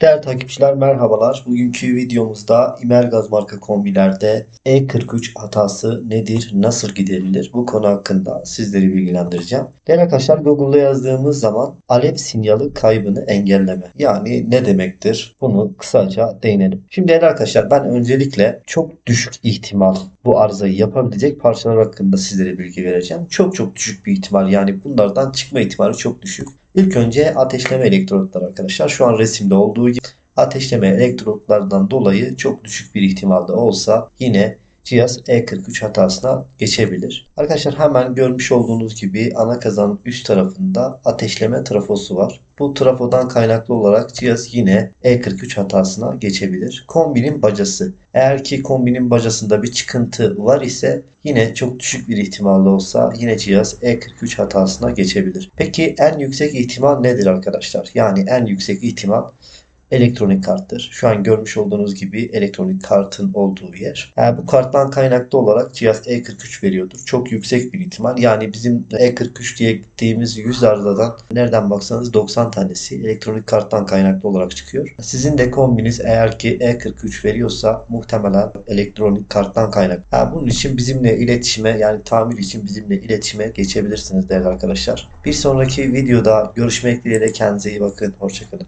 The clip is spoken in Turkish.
Değerli takipçiler merhabalar. Bugünkü videomuzda İmergaz marka kombilerde E43 hatası nedir, nasıl giderilir bu konu hakkında sizleri bilgilendireceğim. Değerli arkadaşlar Google'da yazdığımız zaman alev sinyali kaybını engelleme. Yani ne demektir? Bunu kısaca değinelim. Şimdi değerli arkadaşlar ben öncelikle çok düşük ihtimal bu arızayı yapabilecek parçalar hakkında sizlere bilgi vereceğim. Çok çok düşük bir ihtimal yani bunlardan çıkma ihtimali çok düşük. İlk önce ateşleme elektrotlar arkadaşlar. Şu an resimde olduğu gibi ateşleme elektrotlardan dolayı çok düşük bir ihtimalde olsa yine cihaz E43 hatasına geçebilir. Arkadaşlar hemen görmüş olduğunuz gibi ana kazanın üst tarafında ateşleme trafosu var. Bu trafodan kaynaklı olarak cihaz yine E43 hatasına geçebilir. Kombinin bacası. Eğer ki kombinin bacasında bir çıkıntı var ise yine çok düşük bir ihtimalle olsa yine cihaz E43 hatasına geçebilir. Peki en yüksek ihtimal nedir arkadaşlar? Yani en yüksek ihtimal elektronik karttır. Şu an görmüş olduğunuz gibi elektronik kartın olduğu yer. Yani bu karttan kaynaklı olarak cihaz E43 veriyordur. Çok yüksek bir ihtimal. Yani bizim E43 diye gittiğimiz 100 arızadan nereden baksanız 90 tanesi elektronik karttan kaynaklı olarak çıkıyor. Sizin de kombiniz eğer ki E43 veriyorsa muhtemelen elektronik karttan kaynaklı. Yani bunun için bizimle iletişime yani tamir için bizimle iletişime geçebilirsiniz değerli arkadaşlar. Bir sonraki videoda görüşmek dileğiyle kendinize iyi bakın. Hoşçakalın.